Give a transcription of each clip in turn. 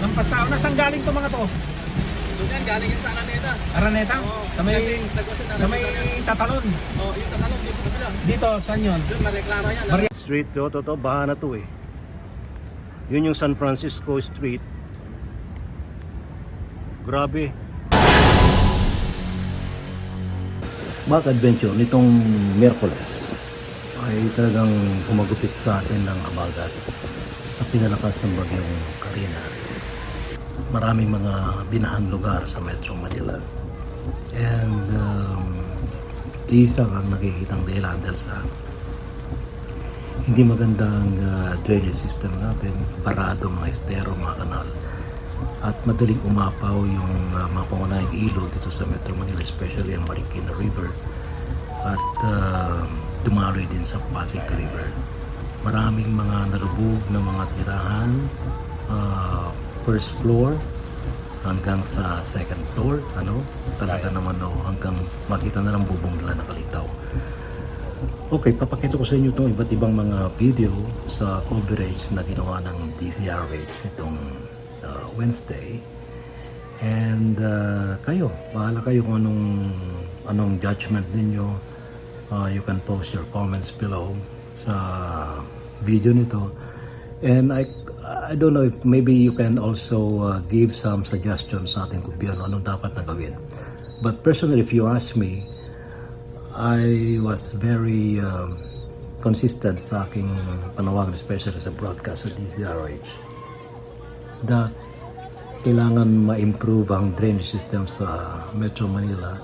Lampas tao. Nasaan galing to mga to? Yan, galing yan sa Araneta. Araneta? Sa may, sa may tatalon. Oh, yung tatalong dito sa kabila. Dito, saan yun? Doon, nareklama yan. Maria- Street to, to, to, baha na to eh. Yun yung San Francisco Street. Grabe. Back adventure nitong Merkules ay talagang humagupit sa atin ng abagat at pinalakas ng bagyong Karina. Maraming mga binahang lugar sa Metro Manila. And um, isa ang nakikitang dahilan dahil sa hindi magandang uh, drainage system natin, barado mga estero, mga kanal at madaling umapaw yung uh, mga pangunahing ilog dito sa Metro Manila, especially ang Marikina River at uh, dumaloy din sa Pasig River. Maraming mga nalubog na mga tirahan, uh, first floor hanggang sa second floor, ano, talaga naman no, hanggang makita na lang bubong nila nakalitaw. Okay, papakita ko sa inyo itong iba't ibang mga video sa coverage na ginawa ng DCRH itong Wednesday. And uh, kayo, bahala kayo kung anong, anong judgment ninyo. Uh, you can post your comments below sa video nito. And I, I don't know if maybe you can also uh, give some suggestions sa ating gobyerno anong dapat na gawin. But personally, if you ask me, I was very um, consistent sa aking panawagan, especially sa broadcast sa DCRH, that kailangan ma-improve ang drainage system sa Metro Manila.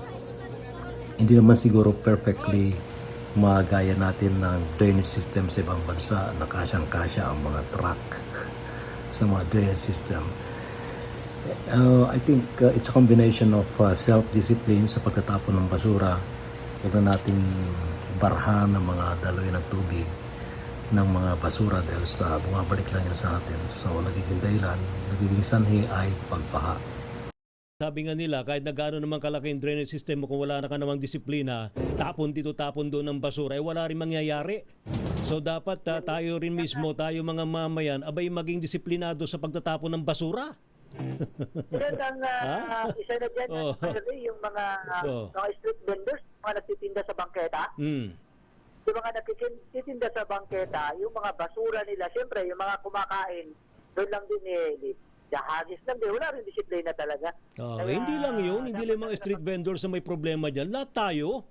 Hindi naman siguro perfectly magaya natin ng drainage system sa ibang bansa na kasyang-kasya ang mga truck sa mga drainage system. Uh, I think uh, it's a combination of uh, self-discipline sa pagtatapon ng basura. Huwag na nating barhan ng mga daloy ng tubig ng mga basura dahil sa bumabalik lang yan sa atin. So, nagiging dahilan, nagiging sanhi ay pagbaha. Sabi nga nila, kahit na gaano naman kalaki yung drainage system mo kung wala na ka namang disiplina, tapon dito, tapon doon ng basura, eh wala rin mangyayari. So dapat ah, tayo rin mismo, tayo mga mamayan, abay maging disiplinado sa pagtatapon ng basura. Yan ang ah, isa na dyan, Oh. ano yung mga, ah, Oh. mga street vendors, mga nagtitinda sa bangketa. Hmm. Yung mga nagtitinda sa bangketa, yung mga basura nila, siyempre, yung mga kumakain, doon lang din eh, dahagis lang din. Wala rin disiplina talaga. Oh, Kaya, hindi lang yun, hindi lang mga street vendors na may problema dyan. Lahat tayo.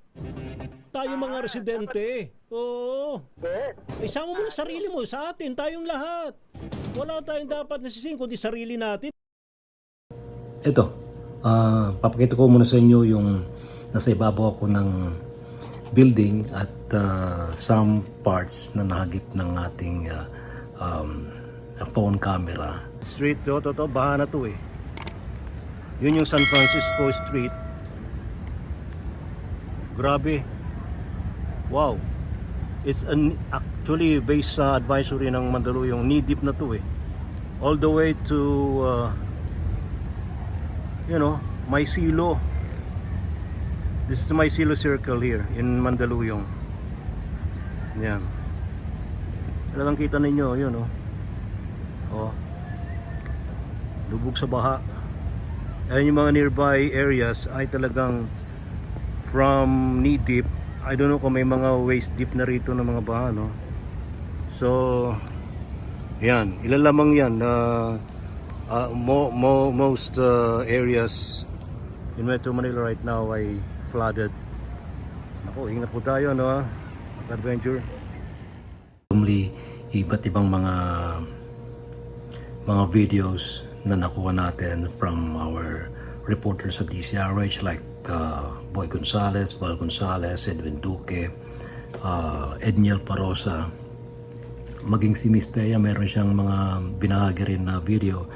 Tayo mga residente. Oo. Yes. Isama mo na sarili mo sa atin, tayong lahat. Wala tayong dapat nasising kundi sarili natin. Ito, ah papakita ko muna sa inyo yung nasa ibabaw ako ng building at ah, some parts na nahagip ng ating ah, um, phone camera. Street to, to, to, baha na to eh. Yun yung San Francisco Street. Grabe. Wow. It's an, actually based sa advisory ng Mandaluyong, knee deep na to eh. All the way to, uh, you know, Maisilo. This is the Maisilo Circle here in Mandaluyong. Yan. Talagang kita ninyo, yun oh. Oh. Lubog sa baha. Ayan yung mga nearby areas ay talagang from knee deep. I don't know kung may mga waist deep na rito ng mga baha, no? So, yan. Ilan lamang yan na uh, mo, mo, most uh, areas in Metro Manila right now ay flooded. Ako, ingat po tayo, no? Adventure. Normally, iba't ibang mga mga videos na nakuha natin from our reporters sa DCRH like uh, Boy Gonzales, Val Gonzales, Edwin Duque, uh, Edniel Parosa, maging si Miss Thea, meron siyang mga binahagi rin na video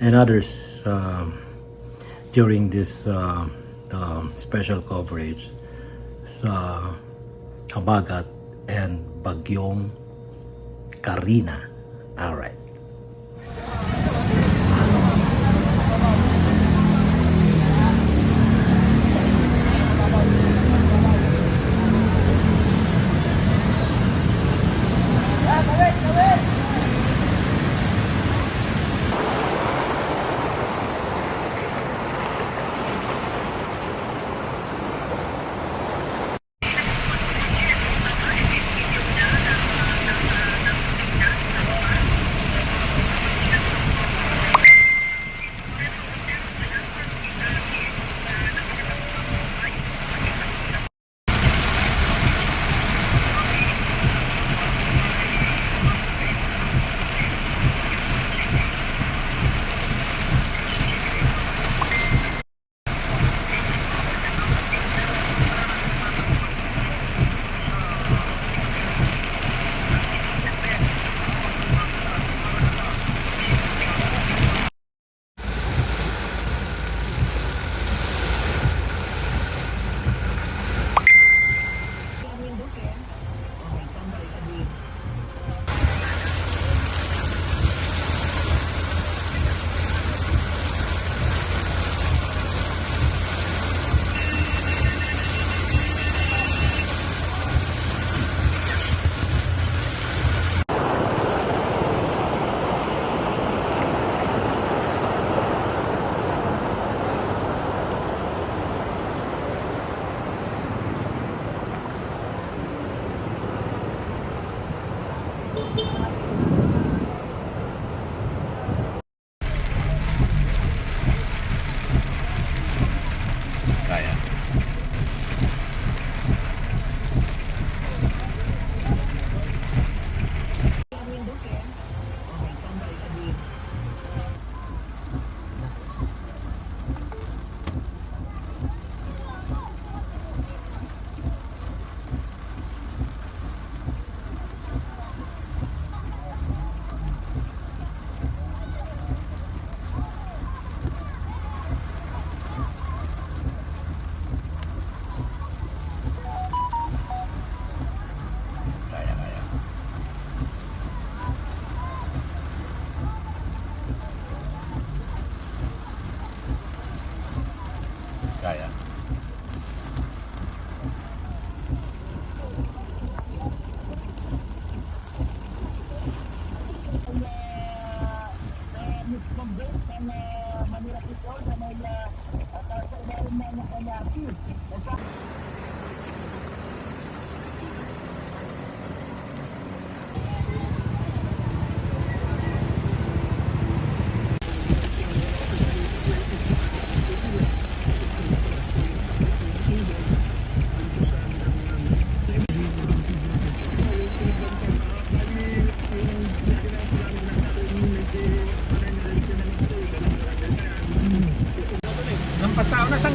and others uh, during this uh, uh, special coverage sa Habagat and Bagyong Karina. Alright.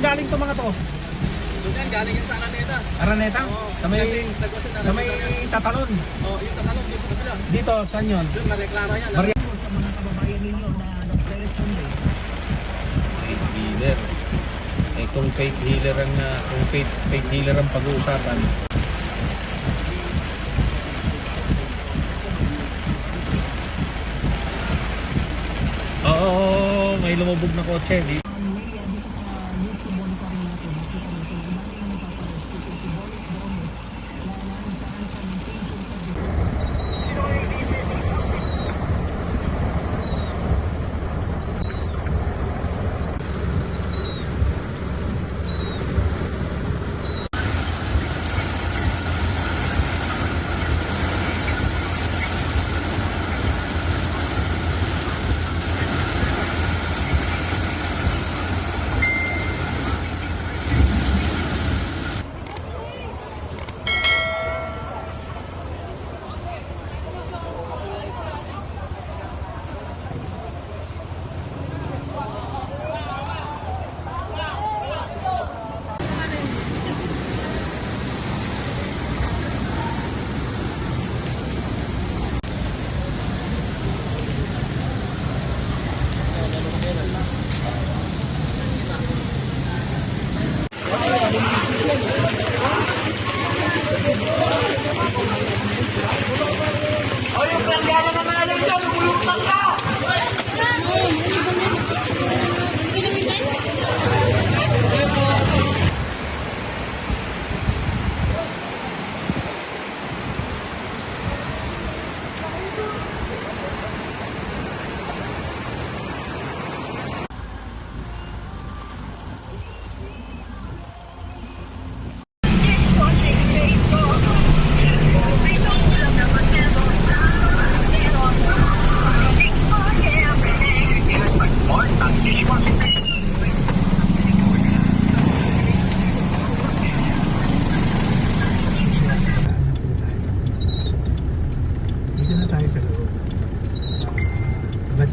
Galing to mga to? Doon yan, galing yan sa Araneta. Araneta? Oo. Sa may, Nagwasin na sa may tatalon. Oh, yung tatalon dito sa kabila. Dito, saan yun? Doon, nareklara yan. Maria. healer. Eh kung faith healer ang ah, kung faith faith healer ang pag-uusapan. Oo, oo, oo, may lumubog na kotse. Di,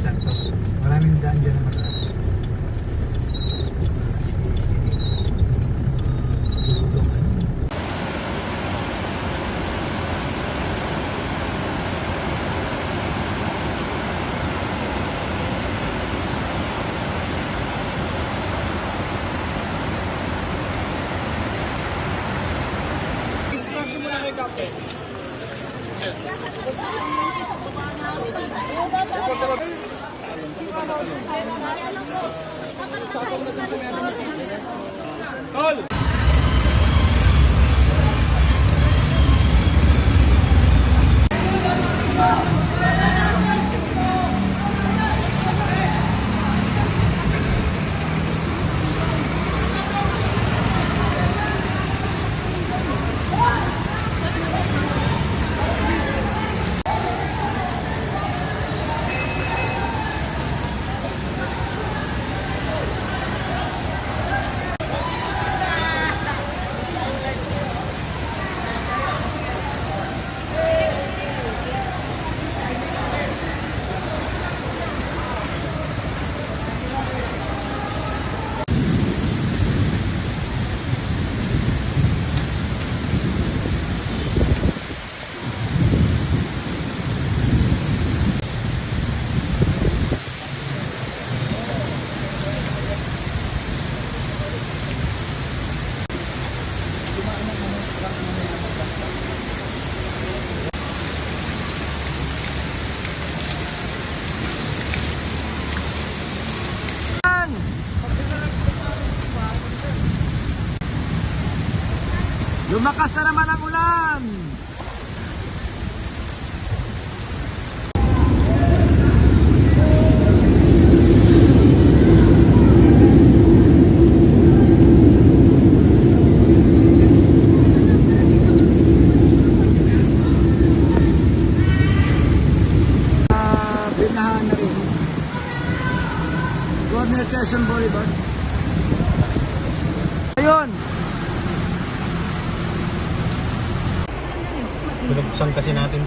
Santos. Maraming daan dyan na mataas. Lumakas na naman ang ulan! Corner Quezon Boulevard. Ayun, Pinagpusan kasi natin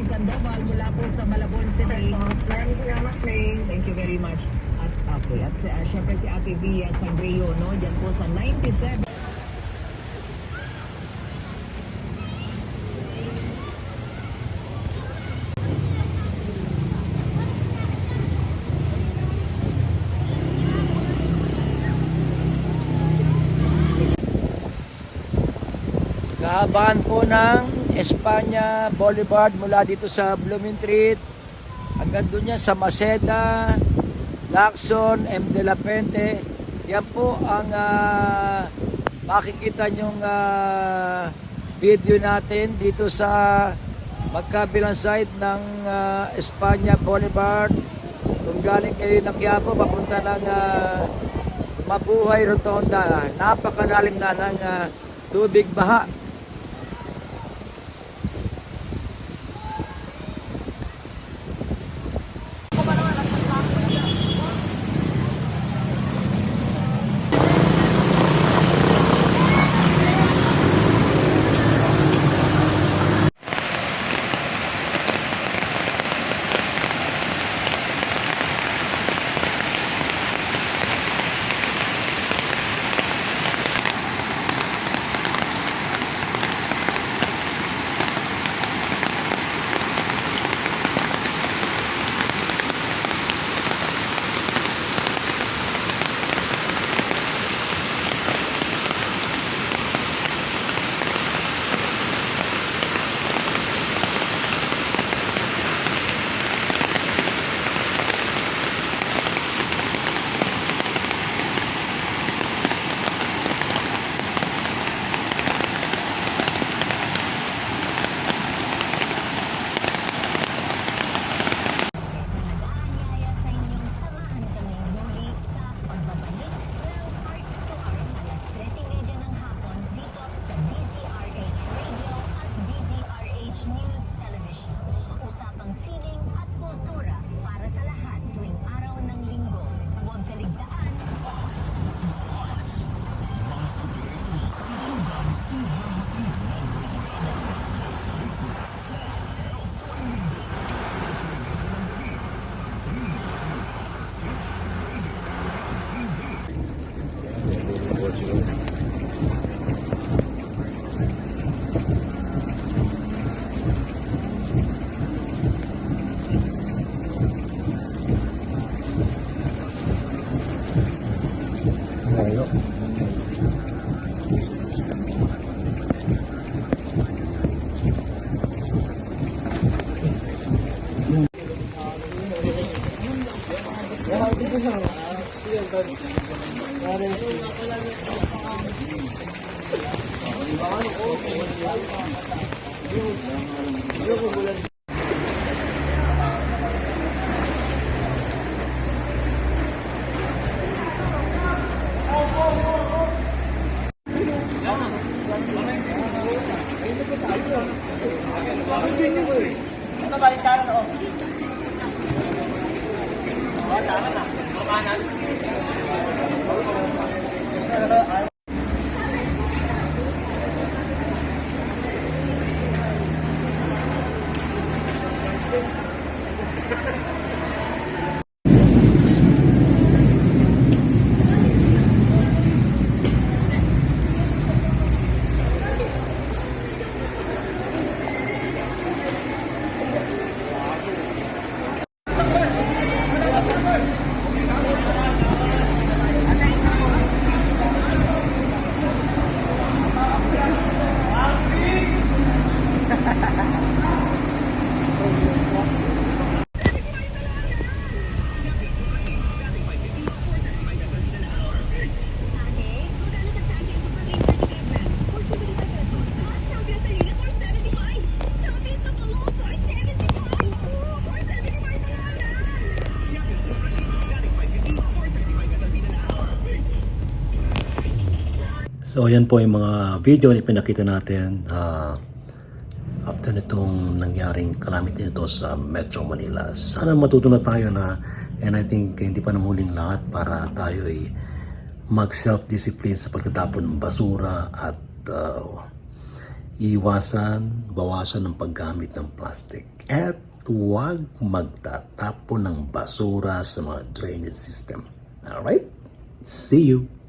Jenny Sandoval mula po sa Malabon City. Maraming salamat, May. Thank you very much. At okay, at uh, syempre si Ate Via Sangreo, no? Diyan po sa 97. kahabaan po ng Espanya Boulevard mula dito sa Blooming Street hanggang doon yan sa Maceda, Lacson, M. de la Pente. Yan po ang ah, makikita nyong ah, video natin dito sa magkabilang side ng ah, Espanya Boulevard. Kung galing kayo ng Quiapo, papunta ng ah, Mabuhay Rotonda. Napakalalim na ng ah, tubig baha. So ayan po yung mga video na pinakita natin ah, after nitong nangyaring calamity nito sa Metro Manila. Sana matuto na tayo na and I think hindi pa namuling lahat para tayo ay mag self-discipline sa pagtatapon ng basura at ah, iwasan, bawasan ng paggamit ng plastic. At huwag magtatapon ng basura sa mga drainage system. Alright? See you!